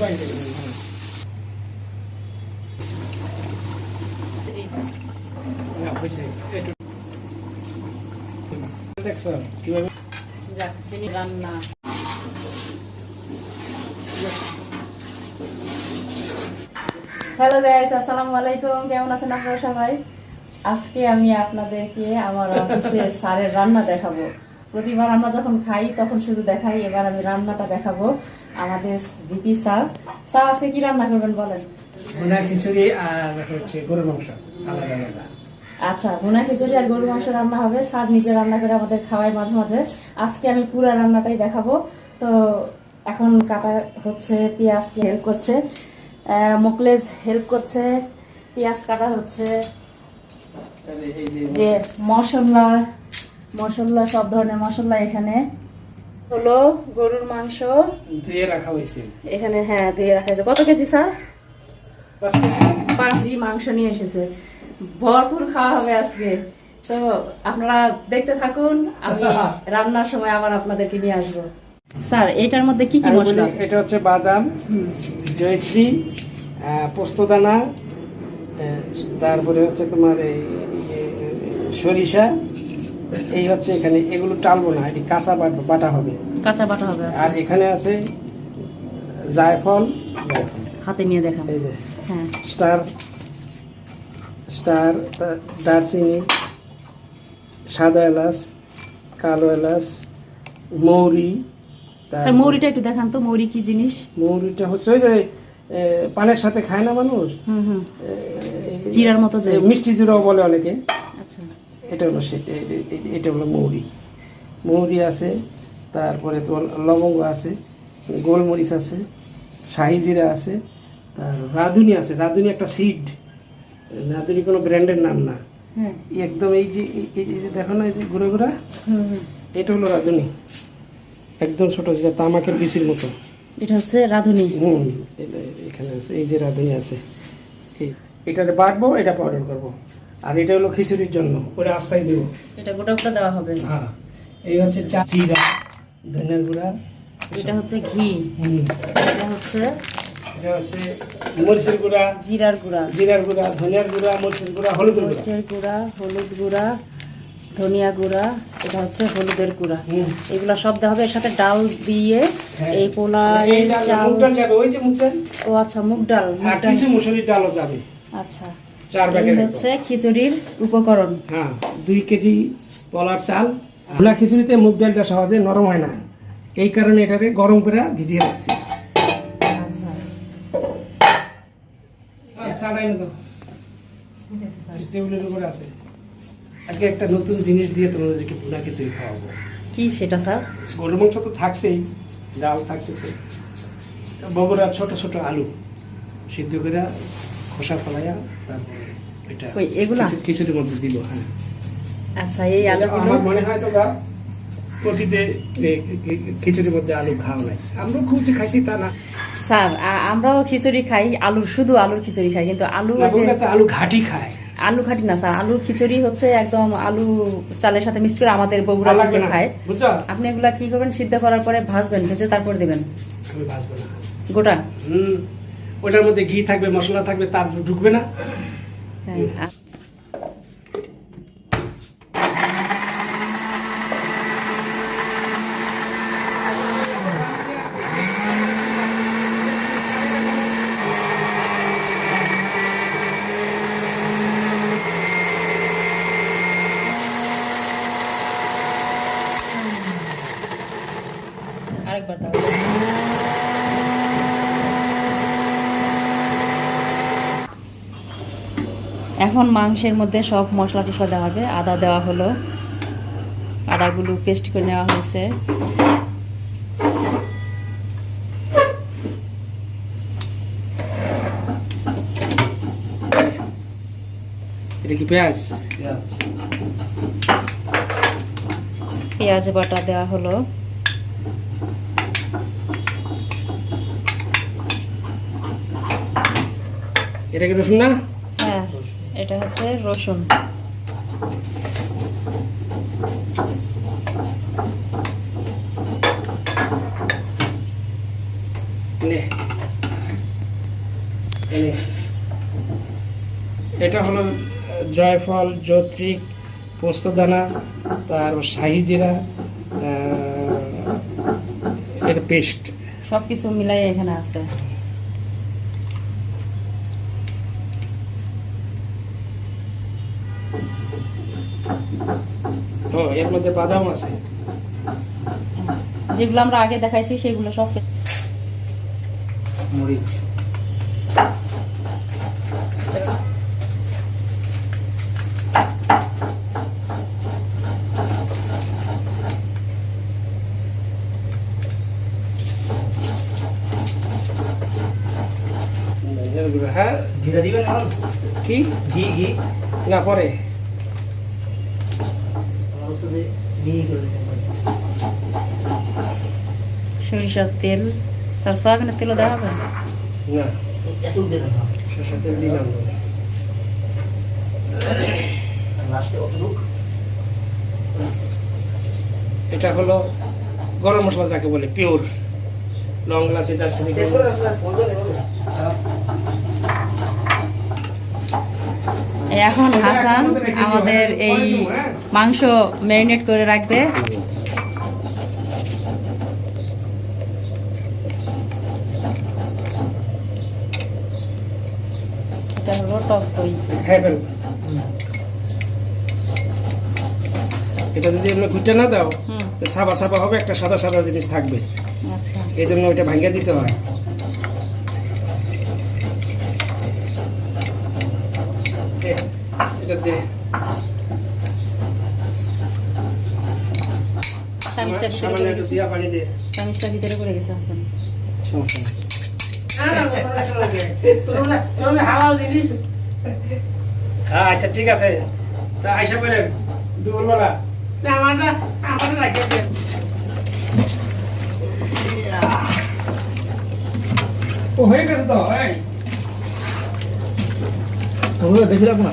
Hello guys আসসালামু আলাইকুম কেমন আছেন আপনারা সবাই? আজকে আমি আপনাদেরকে আমার অফিসের স্যারের রান্না দেখাবো। প্রতিবার আমরা যখন খাই, তখন শুধু দেখাই, এবার আমি রান্নাটা দেখাবো। আমাদের ভিপি স্যার। স্যার আজকে কি রান্না করবেন বলেন? ভুনা খিচুড়ি আর হচ্ছে গরুর মাংস আলাদা আলাদা। আচ্ছা ভুনা খিচুড়ি আর গরু মাংস রান্না হবে। স্যার নিজে রান্না করে আমাদের খাওয়ায় মাঝে মাঝে। আজকে আমি পুরো রান্নাটাই দেখাবো। তো এখন কাটা হচ্ছে পেঁয়াজটি হেল্প করছে মোকলেজ হেল্প করছে পেঁয়াজ কাটা হচ্ছে। যে মশলা মশলা সব ধরনের মশলা এখানে। হলো গরুর মাংস। ধুয়ে রাখা হয়েছে। এখানে হ্যাঁ দিয়ে রাখা আছে কত কেজি স্যার? পাঁচ কেজি। মাংস নিয়ে এসেছে। ভরপুর খাওয়া হবে আজকে। তো আপনারা দেখতে থাকুন আমি রান্নার সময় আবার আপনাদেরকে নিয়ে আসব। স্যার এটার মধ্যে কি কি মশলা এটা হচ্ছে বাদাম জয়ত্রী আহ, পোস্তদানা তারপরে হচ্ছে তোমার এই সরিষা এই হচ্ছে এখানে এগুলো টালবো না এটি কাঁচা বাট- হবে। কাঁচা বাটা হবে আর এখানে আছে জায়ফল। হাতে নিয়ে দেখান এই যে হ্যাঁ। স্টার স্টার দারচিনি সাদা এলাচ কালো এলাচ মৌরি স্যার মৌরিটা একটু দেখান তো মৌরি কি জিনিস? মৌরিটা হচ্ছে ওই যে পানের সাথে খায় না মানুষ? হুম হুম। জিরার মতো যে। মিষ্টি জিরাও বলে অনেকে। আচ্ছা এটা হলো সেটা এটা হলো মৌরি। মৌরি আছে তারপরে তোমার লবঙ্গ আছে গোলমরিচ আছে শাহিজিরা আছে তার রাঁধুনি আছে। রাঁধুনি একটা সিড রাঁধুনি কোনো ব্র্যান্ডের নাম না। একদম এই যে এই- যে দেখো না এই যে ঘুরে ঘুরা? এটা হলো রাঁধুনি। একদম ছোট যেটা তামাকের বিচির মতো। এটা হচ্ছে রাঁধুনি। হুম এটা- এখানে আছে এই যে রাঁধুনি আছে। এটাতে বাটবো এটা পাউডার করব। আর এটা হলো খিচুড়ির জন্য ওটা আস্তায় দেবো। এটা গোটা গোটা দেওয়া হবে? হ্যাঁ এই হচ্ছে চা জিরা ধনিয়ার গুঁড়া এটা হচ্ছে ঘি এটা হচ্ছে এটা হচ্ছে মরিচের গুঁড়া জিরার গুঁড়া। জিরার গুঁড়া ধনিয়ার গুঁড়া মরিচের গুঁড়া হলুদের গুঁড়া। মরিচের গুঁড়া হলুদ গুঁড়া ধনিয়া গুঁড়া এটা হচ্ছে হলুদের গুঁড়া। এগুলো সব দেওয়া হবে এর সাথে ডাল দিয়ে হ্যাঁ। এই এই চাল। মুগ ডাল যাবে ওই যে মুগ ডাল? ও আচ্ছা মুগ ডাল ডাল। কিছু মুসুরির ডালও যাবে। আচ্ছা। চার প্যাকেট হচ্ছে খিচুড়ির উপকরণ। হ্যাঁ দুই কেজি পলার চাল। খিচুড়িতে মুগ ডালটা সহজে নরম হয় না। এই কারণে এটাকে গরম করে ভিজিয়ে রাখছি। আচ্ছা। টেবিলের উপরে আছে। আজকে একটা নতুন জিনিস দিয়ে তোমাদেরকে ভুনা খিচুড়ি খাওয়াবো। কি সেটা স্যার? গরুর মাংস তো থাকছেই ডাল থাকতেছে। বগুড়া ছোট ছোট আলু সিদ্ধ করে খোসা ফলাইয়া তারপরে এটা ওই এগুলা? মধ্যে দিল হ্যাঁ। আচ্ছা এই আলুগুলো? আমার মনে হয় তোমরা প্রতিতে খিচুড়ির মধ্যে আলু খাওয়া নাই। আমরা খুব যে খাইছি তা না। স্যার আমরাও খিচুড়ি খাই আলুর শুধু আলুর খিচুড়ি খাই কিন্তু আলু আলু ঘাটি খায়। আলু খাটি না স্যার আলুর খিচুড়ি হচ্ছে একদম আলু চালের সাথে মিক্স করে আমাদের বগুড়া থেকে খায়। আপনি এগুলা কি করবেন? সিদ্ধ করার পরে ভাজবেন ভেজে তারপর দেবেন। আমি ভাজবো না। গোটা? হুম। ওটার মধ্যে ঘি থাকবে মশলা থাকবে তার ঢুকবে না হ্যাঁ আ- আরেকবার দাও এখন মাংসের মধ্যে সব মশলা টশলা দেওয়া হবে। আদা দেওয়া হলো। আদাগুলো পেস্ট করে নেওয়া হয়েছে। এটা কি পেঁয়াজ? পেঁয়াজ বাটা দেওয়া হলো। এটা কি রসুন না? এটা হচ্ছে রসুন। এটা হলো জয়ফল যৌত্রিক পোস্তদানা তার শাহি জিরা আহ, এর পেস্ট। সবকিছু মিলাই এখানে আছে। ও এর মধ্যে বাদাম আছে। যেগুলো আমরা আগে দেখাইছি সেগুলো সব মরিচ। এগুলো, দিবেন এখন? কি? ঘি ঘি। না পরে। সরিষার তেল। স্যার সয়াবিনের তেলও দেওয়া হবে? না। দিলাম। এটা হলো গরম মশলা যাকে বলে পিওর লং লাচি দারচিনি টেস্ট করে আসলে বলতো এখন হাসান আমাদের এই মাংস ম্যারিনেট করে রাখবে। এটা হলো টক দই। হ্যাঁ এটা যদি এমনি খুঁজে না দাও সাবা সাবা হবে একটা সাদা সাদা জিনিস থাকবে। আচ্ছা। এই জন্য ওইটা ভাঙ্গা দিতে হয়। এটা দে। চামিচটা ভিতরে গেছে হাসান। আচ্ছা ঠিক আছে। তা আইসা বলেন দুপুরবেলা। আমারটা আমারটা রাখে ও হয়ে গেছে তো বেশি রাখব না।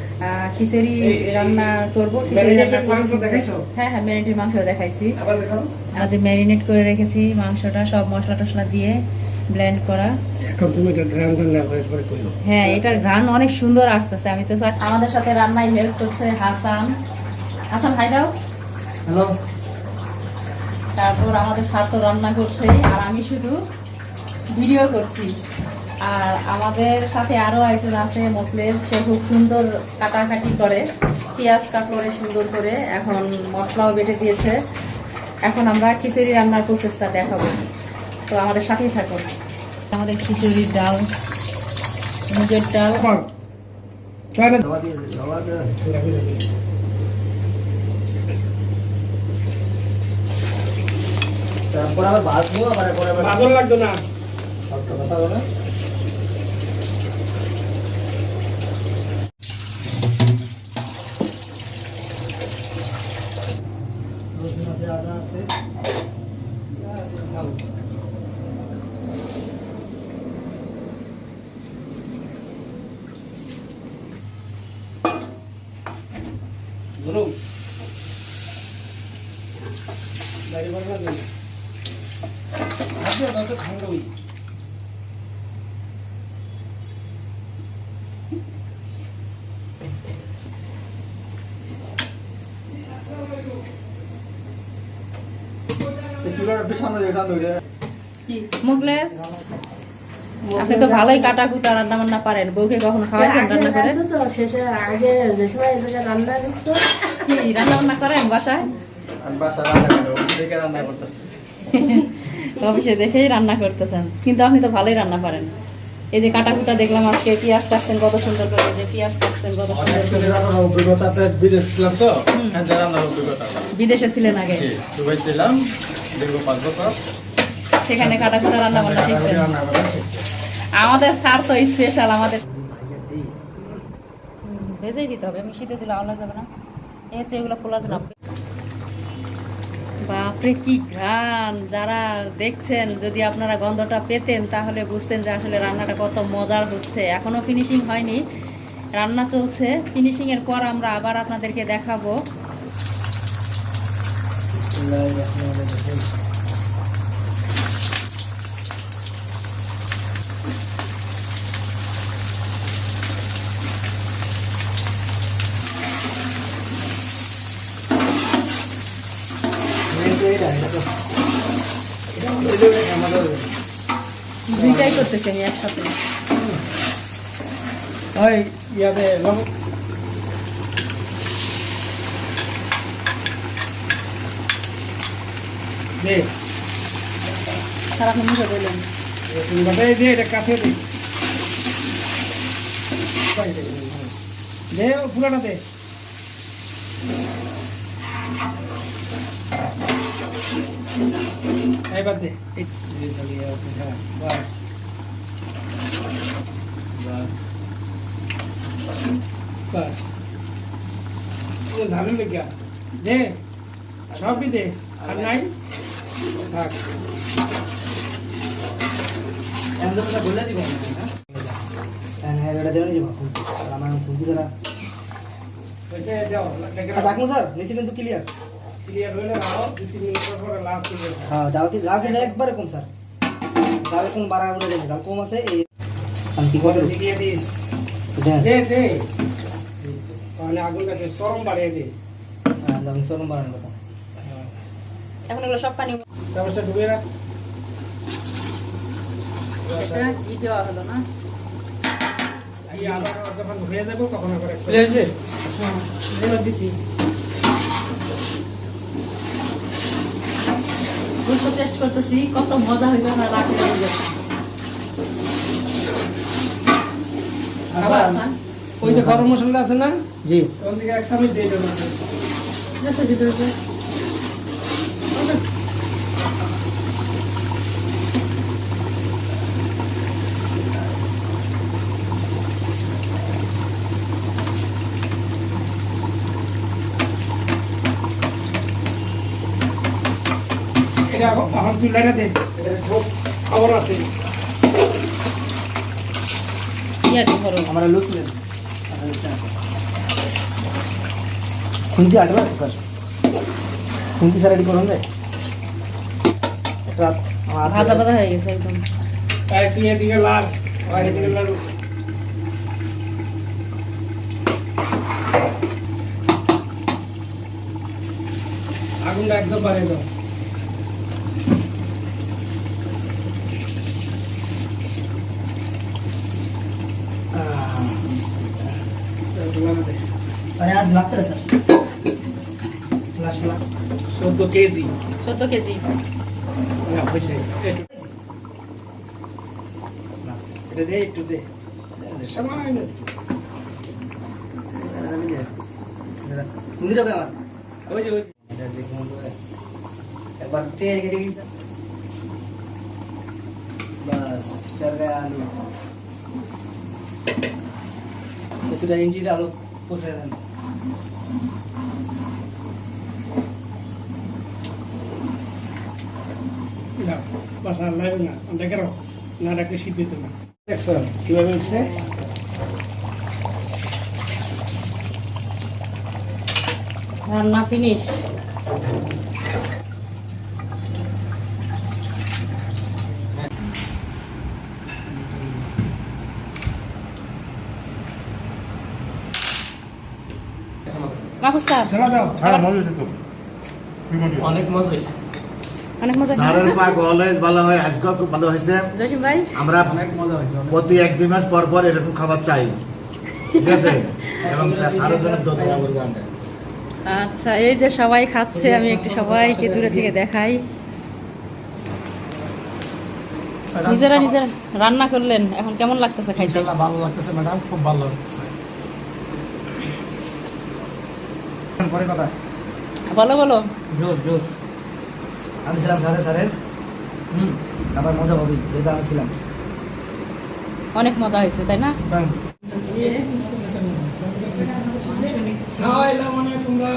খিচুড়ি রান্না করব? হ্যাঁ হ্যাঁ ম্যারিনেটেড মাংস দেখাইছি। আবার আর যে ম্যারিনেট করে রেখেছি মাংসটা সব মশলা টশলা দিয়ে ব্লেন্ড করা। হ্যাঁ এটার ঘ্রাণ অনেক সুন্দর আসতেছে। আমি তো আমাদের সাথে রান্নায় হেল্প করছে হাসান। হাসান হাই দাও। হ্যালো তারপর আমাদের স্যার তো রান্না করছে আর আমি শুধু ভিডিও করছি। আর আমাদের সাথে আরও একজন আছে মোকলেস সে খুব সুন্দর কাটাকাটি করে পেঁয়াজ কাটলে সুন্দর করে এখন মশলাও বেটে দিয়েছে। এখন আমরা খিচুড়ি রান্নার প্রসেসটা দেখাবো। তো আমাদের সাথেই থাকুন। আমাদের খিচুড়ির ডাল মুগের ডাল। তারপর আবার বাঁচবো আবার লাগতো না সবটা কথা বলে রসুন আছে আদা আছে ধরো গাড়ি ভাড়া লাগবে আজকে দরকার ঠান্ডা হই আপনি তো ভালোই কাটা কুটা রান্না বান্না পারেন। বউকে কখনো খাওয়াইছেন রান্না করে? তো শেষে আগে যে সময় রান্না করতো। কি রান্না বান্না করেন বাসায় অফিসে দেখেই রান্না করতেছেন। কিন্তু আপনি তো ভালোই রান্না পারেন। এই যে কাটা কুটা দেখলাম আজকে পেঁয়াজ কাটছেন কত সুন্দর করে যে পেঁয়াজ কাটছেন কত সুন্দর বিদেশ হ্যাঁ বিদেশে ছিলেন আগে? দুবাই ছিলাম দীর্ঘ পাঁচ বছর। সেখানে কাটা কুটা রান্না বান্না শিখছেন? রান্না করা শিখছি। আমাদের স্যার তো স্পেশাল আমাদের ভেজেই দিতে হবে আমি শীতে দিলে আওলা যাবে না। এই হচ্ছে এগুলো খোলার জন্য বাপরে, কি ঘ্রাণ। যারা দেখছেন, যদি আপনারা গন্ধটা পেতেন, তাহলে বুঝতেন যে আসলে রান্নাটা কত মজার হচ্ছে। এখনও ফিনিশিং হয়নি। রান্না চলছে। ফিনিশিংয়ের পর আমরা আবার আপনাদেরকে দেখাবো। দুইটাই করতেছি আমি একসাথে। ওই ইয়াতে লবণ দে। সারাক্ষণ বাটাই এটা কাছে দে। দে পুরাটা দে। এবার দে এই যে চালিয়ে আছে হ্যাঁ বাস বাস ও ঝালু লেগা দে সবই দে আর নাই থাক এখন তো তোমরা বলে দিব হ্যাঁ হ্যাঁ এটা দেবেন যাব আর আমার ফুলকি যারা পয়সা দাও লেগে রাখুন স্যার নিচে কিন্তু ক্লিয়ার হ্যাঁ যাও কি যাও কিন্তু একবারে কম স্যার। যাও এখন বাড়া উড়ে যাবে যাও কম আছে এই আমি কি করে জিগিয়ে দিস। দে দে। তাহলে আগুনটাকে চরম বাড়িয়ে দে। হ্যাঁ আমি সরম বাড়ানোর কথা। এখন এগুলো সব পানি তারপরে ডুবে রাখ। এটা কি দেওয়া হলো না? এই আবার যখন হয়ে যাবে তখন আবার চলে দিছি। বুঝতে টেস্ট করতেছি কত মজা হয়েছে না রাখতে ওই যে গরম মশলা আছে না? জি। ওখান থেকে এক চামচ দিয়ে দেবো এটা এখন তুই লাইনা দে খবর আছে। আমার লুজ নেন খুন্তি আটলা স্যার খুন্তি স্যার রেডি করুন রে। একটা আমার ভাজা ভাজা হয়ে গেছে একদম। তাই তুই এদিকে লাল আর এদিকে লালু। আগুনটা একদম বাড়িয়ে দাও। আরে আর লাগতে স্যার। চোদ্দ কেজি। চোদ্দ কেজি। না হয়েছে। এটা দে একটু দে। সামান্য একটু। খুন্তি রে আমার হয়েছে। হয়েছে একবার তেল কেটে গেছে বাস চল গয়া আলু। পোষায় দেন না বাস লাগবে না দেখে রাখো না শীত দিতে না। দেখছ কীভাবে হচ্ছে রান্না ফিনিশ মাহফুজ স্যার। অনেক মজা হয়েছে। অনেক মজা সারের পাক অলওয়েজ ভালো হয় আজকেও খুব ভালো হয়েছে। জসিম ভাই? আমরা অনেক মজা হয়েছে প্রতি এক দুই মাস পর পর এরকম খাবার চাই। ঠিক আছে? এবং স্যার- সারের জন্য ধন্যবাদ আচ্ছা এই যে সবাই খাচ্ছে আমি একটু সবাইকে দূরে থেকে দেখাই। নিজেরা নিজেরা রান্না করলেন। এখন কেমন লাগতেছে খাইতে? ভালো লাগতেছে ম্যাডাম। খুব ভালো লাগতেছে। পরে কথা। বলো বলো। জোর জোর। আমি ছিলাম স্যারের স্যারের হুম আবার মজা হবেই যেহেতু আমি ছিলাম। অনেক মজা হয়েছে তাই না? খাওয়াইলাম মানে তোমরা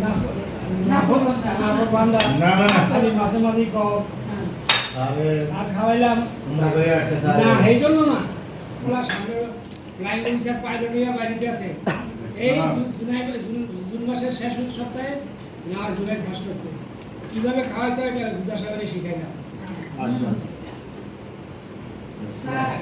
না না বান্দা। না, না, না। খালি মাঝে মাঝেই কও। আরে খাওয়াইলাম। না এই জন্য না। ওরা সামনে লাইন অফিসার পাইলট হইয়া বাড়িতে আছে। এই জুলাই জুন- জুন মাসের শেষ সপ্তাহে না জুলাই ফার্স্ট করতে কীভাবে খাওয়াইতে হবে এটা বিদ্যাসাগরে শিখাই না। স্যার